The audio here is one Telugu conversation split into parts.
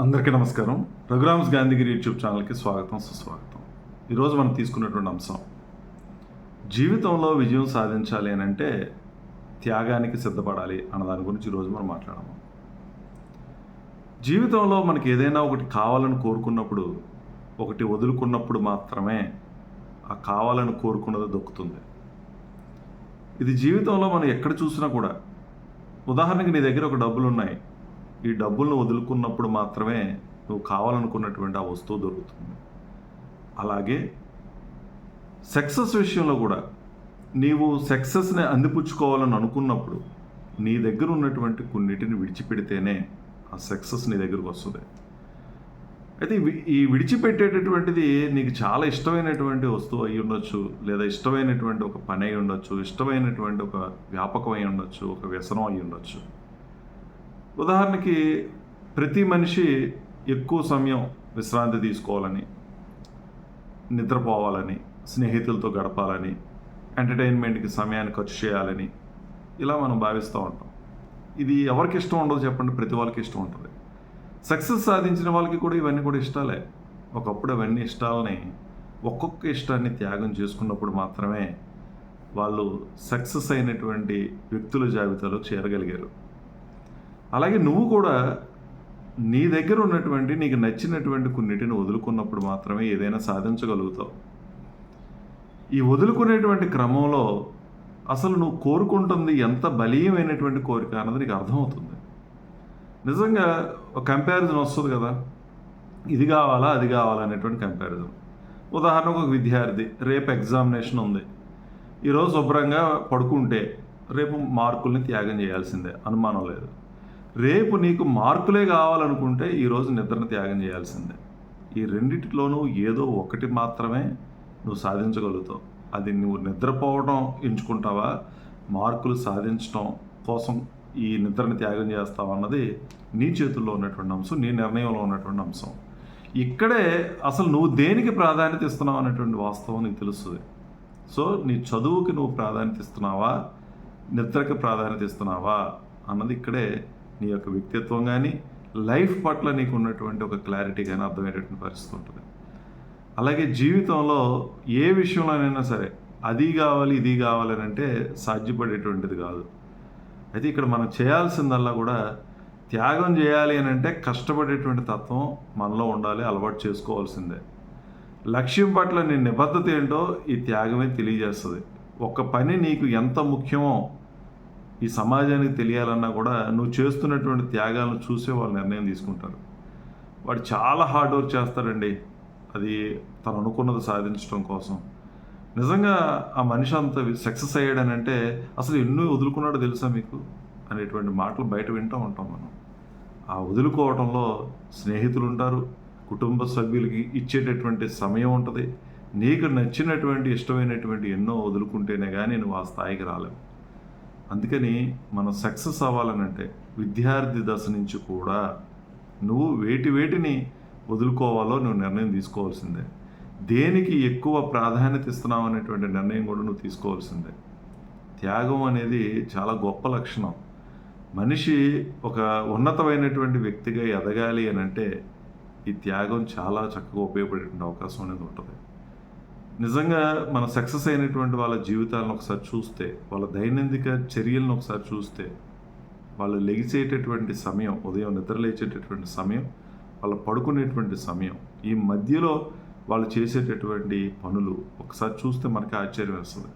అందరికీ నమస్కారం. రఘురామ్స్ గాంధీగిరి యూట్యూబ్ ఛానల్కి స్వాగతం సుస్వాగతం. ఈరోజు మనం తీసుకున్నటువంటి అంశం జీవితంలో విజయం సాధించాలి అని అంటే త్యాగానికి సిద్ధపడాలి అన్న దాని గురించి ఈరోజు మనం మాట్లాడము జీవితంలో మనకి ఏదైనా ఒకటి కావాలని కోరుకున్నప్పుడు ఒకటి వదులుకున్నప్పుడు మాత్రమే ఆ కావాలని కోరుకున్నది దొక్కుతుంది. ఇది జీవితంలో మనం ఎక్కడ చూసినా కూడా ఉదాహరణకి నీ దగ్గర ఒక డబ్బులు ఉన్నాయి ఈ డబ్బులను వదులుకున్నప్పుడు మాత్రమే నువ్వు కావాలనుకున్నటువంటి ఆ వస్తువు దొరుకుతుంది. అలాగే సక్సెస్ విషయంలో కూడా నీవు సక్సెస్ని అందిపుచ్చుకోవాలని అనుకున్నప్పుడు నీ దగ్గర ఉన్నటువంటి కొన్నిటిని విడిచిపెడితేనే ఆ సక్సెస్ నీ దగ్గరకు వస్తుంది. అయితే ఈ విడిచిపెట్టేటటువంటిది నీకు చాలా ఇష్టమైనటువంటి వస్తువు అయి ఉండొచ్చు లేదా ఇష్టమైనటువంటి ఒక పని అయి ఉండొచ్చు ఇష్టమైనటువంటి ఒక వ్యాపకం అయి ఉండొచ్చు ఒక వ్యసనం అయి ఉండొచ్చు. ఉదాహరణకి ప్రతి మనిషి ఎక్కువ సమయం విశ్రాంతి తీసుకోవాలని నిద్రపోవాలని స్నేహితులతో గడపాలని ఎంటర్టైన్మెంట్కి సమయాన్ని ఖర్చు చేయాలని ఇలా మనం భావిస్తూ ఉంటాం. ఇది ఎవరికి ఇష్టం ఉండదు చెప్పండి ప్రతి వాళ్ళకి ఇష్టం ఉంటుంది. సక్సెస్ సాధించిన వాళ్ళకి కూడా ఇవన్నీ కూడా ఇష్టాలే. ఒకప్పుడు అవన్నీ ఇష్టాలని ఒక్కొక్క ఇష్టాన్ని త్యాగం చేసుకున్నప్పుడు మాత్రమే వాళ్ళు సక్సెస్ అయినటువంటి వ్యక్తుల జాబితాలో చేరగలిగారు. అలాగే నువ్వు కూడా నీ దగ్గర ఉన్నటువంటి నీకు నచ్చినటువంటి కొన్నిటిని వదులుకున్నప్పుడు మాత్రమే ఏదైనా సాధించగలుగుతావు. ఈ వదులుకునేటువంటి క్రమంలో అసలు నువ్వు కోరుకుంటుంది ఎంత బలీయమైనటువంటి కోరిక అన్నది నీకు అర్థమవుతుంది. నిజంగా ఒక కంపారిజన్ వస్తుంది కదా. ఇది కావాలా అది కావాలా అనేటువంటి కంపారిజన్ ఉదాహరణకు ఒక విద్యార్థి రేపు ఎగ్జామినేషన్ ఉంది. ఈరోజు శుభ్రంగా పడుకుంటే రేపు మార్కుల్ని త్యాగం చేయాల్సిందే అనుమానం లేదు. రేపు నీకు మార్కులే కావాలనుకుంటే ఈరోజు నిద్రను త్యాగం చేయాల్సిందే. ఈ రెండిటిలోనూ ఏదో ఒకటి మాత్రమే నువ్వు సాధించగలుగుతావు. అది నువ్వు నిద్రపోవడం ఎంచుకుంటావా? మార్కులు సాధించడం కోసం ఈ నిద్రని త్యాగం చేస్తావు అన్నది నీ చేతుల్లో ఉన్నటువంటి అంశం నీ నిర్ణయంలో ఉన్నటువంటి అంశం. ఇక్కడే అసలు నువ్వు దేనికి ప్రాధాన్యత ఇస్తున్నావు అనేటువంటి వాస్తవం నీకు తెలుస్తుంది. సో నీ చదువుకి నువ్వు ప్రాధాన్యత ఇస్తున్నావా? నిద్రకి ప్రాధాన్యత ఇస్తున్నావా? అన్నది ఇక్కడే నీ యొక్క వ్యక్తిత్వం కానీ లైఫ్ పట్ల నీకు ఉన్నటువంటి ఒక క్లారిటీ కానీ అర్థమయ్యేటటువంటి పరిస్థితి ఉంటుంది. అలాగే జీవితంలో ఏ విషయంలోనైనా సరే అది కావాలి ఇది కావాలి అని అంటే సాధ్యపడేటువంటిది కాదు. అయితే ఇక్కడ మనం చేయాల్సిందల్లా కూడా త్యాగం చేయాలి అని అంటే కష్టపడేటువంటి తత్వం మనలో ఉండాలి అలవాటు చేసుకోవాల్సిందే. లక్ష్యం పట్ల నీ నిబద్ధత ఏంటో ఈ త్యాగమే తెలియజేస్తుంది. ఒక పని నీకు ఎంత ముఖ్యమో ఈ సమాజానికి తెలియాలన్నా కూడా నువ్వు చేస్తున్నటువంటి త్యాగాలను చూసే వాళ్ళు నిర్ణయం తీసుకుంటారు. వాడు చాలా హార్డ్ వర్క్ చేస్తాడండి. అది తను అనుకున్నది సాధించడం కోసం. నిజంగా ఆ మనిషి అంత సక్సెస్ అయ్యాడనంటే అసలు ఎన్నో వదులుకున్నాడో తెలుసా మీకు? అనేటువంటి మాటలు బయట వింటూ ఉంటాం మనం. ఆ వదులుకోవడంలో స్నేహితులు ఉంటారు. కుటుంబ సభ్యులకి ఇచ్చేటటువంటి సమయం ఉంటుంది. నీకు నచ్చినటువంటి ఇష్టమైనటువంటి ఎన్నో వదులుకుంటేనే కానీ నువ్వు ఆ స్థాయికి రాలేవు. అందుకని మనం సక్సెస్ అవ్వాలనంటే విద్యార్థి దశ నుంచి కూడా నువ్వు వేటి వేటిని వదులుకోవాలో నువ్వు నిర్ణయం తీసుకోవాల్సిందే. దేనికి ఎక్కువ ప్రాధాన్యత ఇస్తున్నావు అనేటువంటి నిర్ణయం కూడా నువ్వు తీసుకోవాల్సిందే. త్యాగం అనేది చాలా గొప్ప లక్షణం. మనిషి ఒక ఉన్నతమైనటువంటి వ్యక్తిగా ఎదగాలి అని అంటే ఈ త్యాగం చాలా చక్కగా ఉపయోగపడే అవకాశం అనేది ఉంటుంది. నిజంగా మన సక్సెస్ అయినటువంటి వాళ్ళ జీవితాలను ఒకసారి చూస్తే వాళ్ళ దైనందిక చర్యలను ఒకసారి చూస్తే వాళ్ళు లెగిసేటటువంటి సమయం ఉదయం నిద్ర లేచేటటువంటి సమయం వాళ్ళు పడుకునేటువంటి సమయం ఈ మధ్యలో వాళ్ళు చేసేటటువంటి పనులు ఒకసారి చూస్తే మనకి ఆశ్చర్యం వేస్తుంది.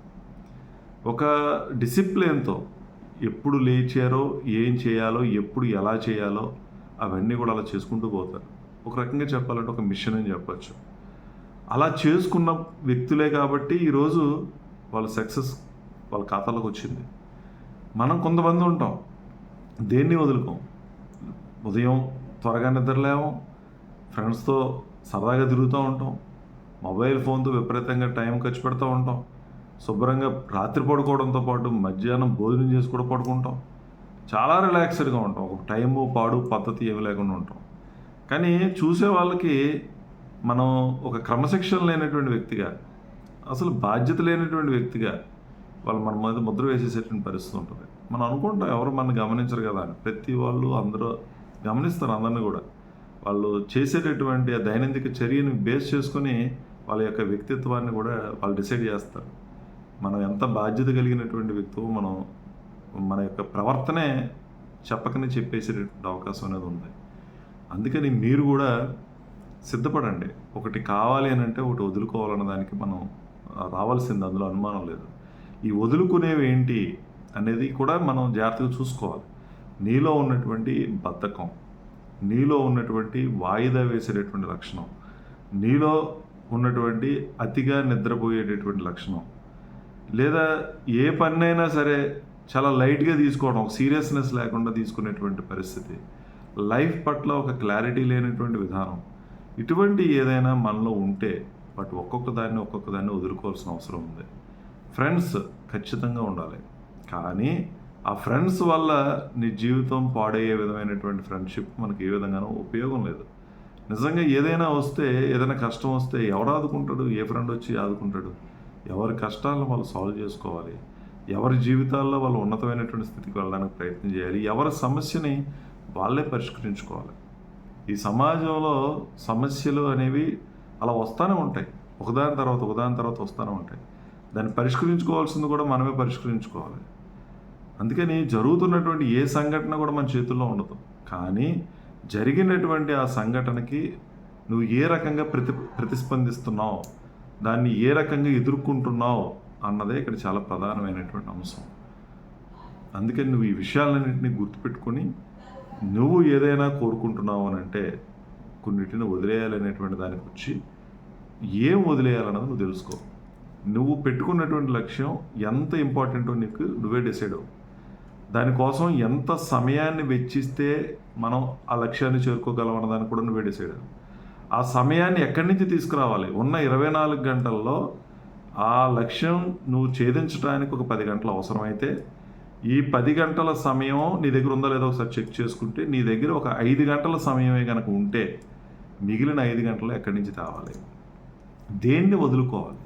ఒక డిసిప్లిన్తో ఎప్పుడు లేచారో ఏం చేయాలో ఎప్పుడు ఎలా చేయాలో అవన్నీ కూడా అలా చేసుకుంటూ పోతారు. ఒక రకంగా చెప్పాలంటే ఒక మిషన్ అని చెప్పచ్చు. అలా చేసుకున్న వ్యక్తులే కాబట్టి ఈరోజు వాళ్ళ సక్సెస్ వాళ్ళ ఖాతాలోకి వచ్చింది. మనం కొంతమంది ఉంటాం. దేన్ని వదులుకోం? ఉదయం త్వరగా నిద్రలేము ఫ్రెండ్స్తో సరదాగా తిరుగుతూ ఉంటాం మొబైల్ ఫోన్తో విపరీతంగా టైం ఖర్చు పెడుతూ ఉంటాం శుభ్రంగా రాత్రి పడుకోవడంతో పాటు మధ్యాహ్నం భోజనం చేసి కూడా పడుకుంటాం. చాలా రిలాక్స్డ్గా ఉంటాం. ఒక టైము పాడు పద్ధతి ఏమి లేకుండా ఉంటాం. కానీ చూసే వాళ్ళకి మనం ఒక క్రమశిక్షణ లేనటువంటి వ్యక్తిగా అసలు బాధ్యత లేనటువంటి వ్యక్తిగా వాళ్ళు మన మీద ముద్ర వేసేసేటువంటి పరిస్థితి ఉంటుంది. మనం అనుకుంటాం ఎవరు మనం గమనించరు కదా అని. ప్రతి వాళ్ళు అందరూ గమనిస్తారు అందరిని కూడా. వాళ్ళు చేసేటటువంటి ఆ దైనందిక చర్యను బేస్ చేసుకొని వాళ్ళ యొక్క వ్యక్తిత్వాన్ని కూడా వాళ్ళు డిసైడ్ చేస్తారు. మనం ఎంత బాధ్యత కలిగినటువంటి వ్యక్తువు మనం మన యొక్క ప్రవర్తనే చెప్పకనే చెప్పేసేటటువంటి అవకాశం అనేది ఉంది. అందుకని మీరు కూడా సిద్ధపడండి. ఒకటి కావాలి అని అంటే ఒకటి వదులుకోవాలన్న దానికి మనం రావాల్సింది అందులో అనుమానం లేదు. ఈ వదులుకునేవి ఏంటి అనేది కూడా మనం జాగ్రత్తగా చూసుకోవాలి. నీలో ఉన్నటువంటి బద్ధకం నీలో ఉన్నటువంటి వాయిదా వేసేటటువంటి లక్షణం నీలో ఉన్నటువంటి అతిగా నిద్రపోయేటటువంటి లక్షణం లేదా ఏ పన్నైనా సరే చాలా లైట్గా తీసుకోవడం ఒక సీరియస్నెస్ లేకుండా తీసుకునేటువంటి పరిస్థితి. లైఫ్ పట్ల ఒక క్లారిటీ లేనటువంటి విధానం. ఇటువంటి ఏదైనా మనలో ఉంటే బట్ ఒక్కొక్క దాన్ని ఒక్కొక్క దాన్ని వదులుకోవాల్సిన అవసరం ఉంది. ఫ్రెండ్స్ ఖచ్చితంగా ఉండాలి. కానీ ఆ ఫ్రెండ్స్ వల్ల నీ జీవితం పాడయ్యే విధమైనటువంటి ఫ్రెండ్షిప్ మనకి ఏ విధంగానూ ఉపయోగం లేదు. నిజంగా ఏదైనా వస్తే ఏదైనా కష్టం వస్తే ఎవరు ఆదుకుంటాడు? ఏ ఫ్రెండ్ వచ్చి ఆదుకుంటాడు? ఎవరి కష్టాలను వాళ్ళు సాల్వ్ చేసుకోవాలి? ఎవరి జీవితాల్లో వాళ్ళు ఉన్నతమైనటువంటి స్థితికి వెళ్ళడానికి ప్రయత్నం చేయాలి? ఎవరి సమస్యని వాళ్ళే పరిష్కరించుకోవాలి? ఈ సమాజంలో సమస్యలు అనేవి అలా వస్తూనే ఉంటాయి. ఒకదాని తర్వాత ఒకదాని తర్వాత వస్తూనే ఉంటాయి. దాన్ని పరిష్కరించుకోవాల్సింది కూడా మనమే పరిష్కరించుకోవాలి. అందుకని జరుగుతున్నటువంటి ఏ సంఘటన కూడా మన చేతుల్లో ఉండదు. కానీ జరిగినటువంటి ఆ సంఘటనకి నువ్వు ఏ రకంగా ప్రతి ప్రతిస్పందిస్తున్నావు? దాన్ని ఏ రకంగా ఎదుర్కొంటున్నావు? అన్నదే ఇక్కడ చాలా ప్రధానమైనటువంటి అంశం. అందుకని నువ్వు ఈ విషయాలన్నింటినీ గుర్తుపెట్టుకొని నువ్వు ఏదైనా కోరుకుంటున్నావు అని అంటే కొన్నిటిని వదిలేయాలనేటువంటి దానికి వచ్చి ఏం వదిలేయాలన్నది నువ్వు తెలుసుకో. నువ్వు పెట్టుకున్నటువంటి లక్ష్యం ఎంత ఇంపార్టెంటో నీకు నువ్వే డిసైడ్ అవ్వు. దానికోసం ఎంత సమయాన్ని వెచ్చిస్తే మనం ఆ లక్ష్యాన్ని చేరుకోగలం అన్నదాన్ని కూడా నువ్వే డిసైడ్ అవ్వు. ఆ సమయాన్ని ఎక్కడి నుంచి తీసుకురావాలి? ఉన్న ఇరవై నాలుగు గంటల్లో ఆ లక్ష్యం నువ్వు ఛేదించడానికి ఒక పది గంటలు అవసరమైతే ఈ పది గంటల సమయం నీ దగ్గర ఉందో లేదో ఒకసారి చెక్ చేసుకుంటే నీ దగ్గర ఒక ఐదు గంటల సమయమే కనుక ఉంటే మిగిలిన ఐదు గంటలు ఎక్కడి నుంచి తావాలి? దేన్ని వదులుకోవాలి?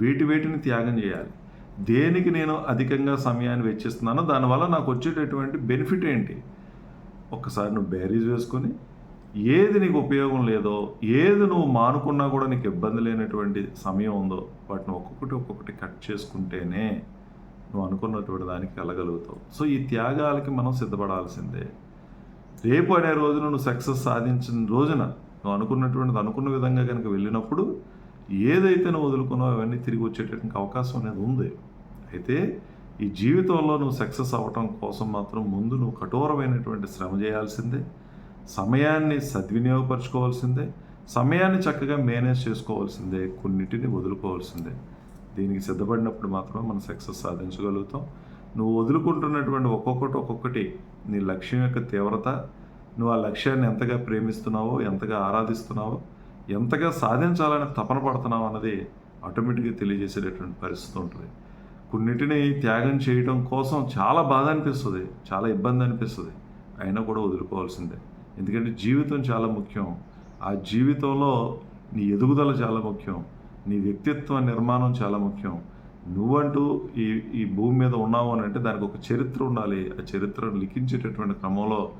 వేటి వేటిని త్యాగం చేయాలి? దేనికి నేను అధికంగా సమయాన్ని వెచ్చిస్తున్నానో దానివల్ల నాకు వచ్చేటటువంటి బెనిఫిట్ ఏంటి? ఒక్కసారి నువ్వు బ్యారీజ్ వేసుకొని ఏది నీకు ఉపయోగం లేదో ఏది నువ్వు మానుకున్నా కూడా నీకు ఇబ్బంది లేనటువంటి సమయం ఉందో వాటిని ఒక్కొక్కటి ఒక్కొక్కటి కట్ చేసుకుంటేనే నువ్వు అనుకున్నటువంటి దానికి వెళ్ళగలుగుతావు సో ఈ త్యాగాలకి మనం సిద్ధపడాల్సిందే. రేపు అనే రోజున నువ్వు సక్సెస్ సాధించిన రోజున నువ్వు అనుకున్నటువంటిది అనుకున్న విధంగా కనుక వెళ్ళినప్పుడు ఏదైతే నువ్వు వదులుకున్నావు అవన్నీ తిరిగి వచ్చేటటువంటి అవకాశం అనేది ఉంది. అయితే ఈ జీవితంలో నువ్వు సక్సెస్ అవ్వటం కోసం మాత్రం ముందు నువ్వు కఠోరమైనటువంటి శ్రమ చేయాల్సిందే. సమయాన్ని సద్వినియోగపరచుకోవాల్సిందే. సమయాన్ని చక్కగా మేనేజ్ చేసుకోవాల్సిందే. కొన్నిటిని వదులుకోవాల్సిందే. దీనికి సిద్ధపడినప్పుడు మాత్రమే మనం సక్సెస్ సాధించగలుగుతాం. నువ్వు వదులుకుంటున్నటువంటి ఒక్కొక్కటి ఒక్కొక్కటి నీ లక్ష్యం యొక్క తీవ్రత నువ్వు ఆ లక్ష్యాన్ని ఎంతగా ప్రేమిస్తున్నావో ఎంతగా ఆరాధిస్తున్నావో ఎంతగా సాధించాలని తపన పడుతున్నావు అన్నది ఆటోమేటిక్గా తెలియజేసేటటువంటి పరిస్థితి ఉంటుంది. కొన్నిటిని త్యాగం చేయడం కోసం చాలా బాధ అనిపిస్తుంది చాలా ఇబ్బంది అనిపిస్తుంది. అయినా కూడా వదులుకోవాల్సిందే. ఎందుకంటే జీవితం చాలా ముఖ్యం. ఆ జీవితంలో నీ ఎదుగుదల చాలా ముఖ్యం. నీ వ్యక్తిత్వ నిర్మాణం చాలా ముఖ్యం. నువ్వంటూ ఈ ఈ భూమి మీద ఉన్నావు అని అంటే దానికి ఒక చరిత్ర ఉండాలి. ఆ చరిత్రను లిఖించేటటువంటి క్రమంలో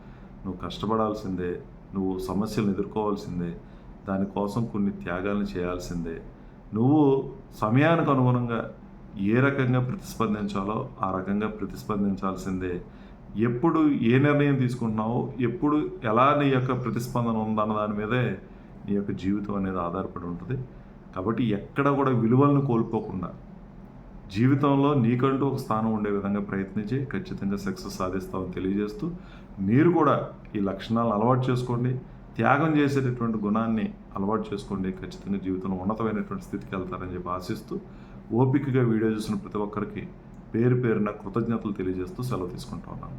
నువ్వు కష్టపడాల్సిందే నువ్వు సమస్యలను ఎదుర్కోవాల్సిందే దానికోసం కొన్ని త్యాగాలను చేయాల్సిందే. నువ్వు సమయానికి అనుగుణంగా ఏ రకంగా ప్రతిస్పందించాలో ఆ రకంగా ప్రతిస్పందించాల్సిందే. ఎప్పుడు ఏ నిర్ణయం తీసుకుంటున్నావో ఎప్పుడు ఎలా నీ యొక్క ప్రతిస్పందన ఉందన్న దాని మీదే నీ యొక్క జీవితం అనేది ఆధారపడి ఉంటుంది. కాబట్టి ఎక్కడ కూడా విలువలను కోల్పోకుండా జీవితంలో నీకంటూ ఒక స్థానం ఉండే విధంగా ప్రయత్నించి ఖచ్చితంగా సక్సెస్ సాధిస్తామని తెలియజేస్తూ మీరు కూడా ఈ లక్షణాలను అలవాటు చేసుకోండి. త్యాగం చేసేటటువంటి గుణాన్ని అలవాటు చేసుకోండి. ఖచ్చితంగా జీవితంలో ఉన్నతమైనటువంటి స్థితికి వెళ్తారని చెప్పి ఆశిస్తూ ఓపికగా వీడియో చూసిన ప్రతి ఒక్కరికి పేరు పేరున కృతజ్ఞతలు తెలియజేస్తూ సెలవు తీసుకుంటా ఉన్నాను.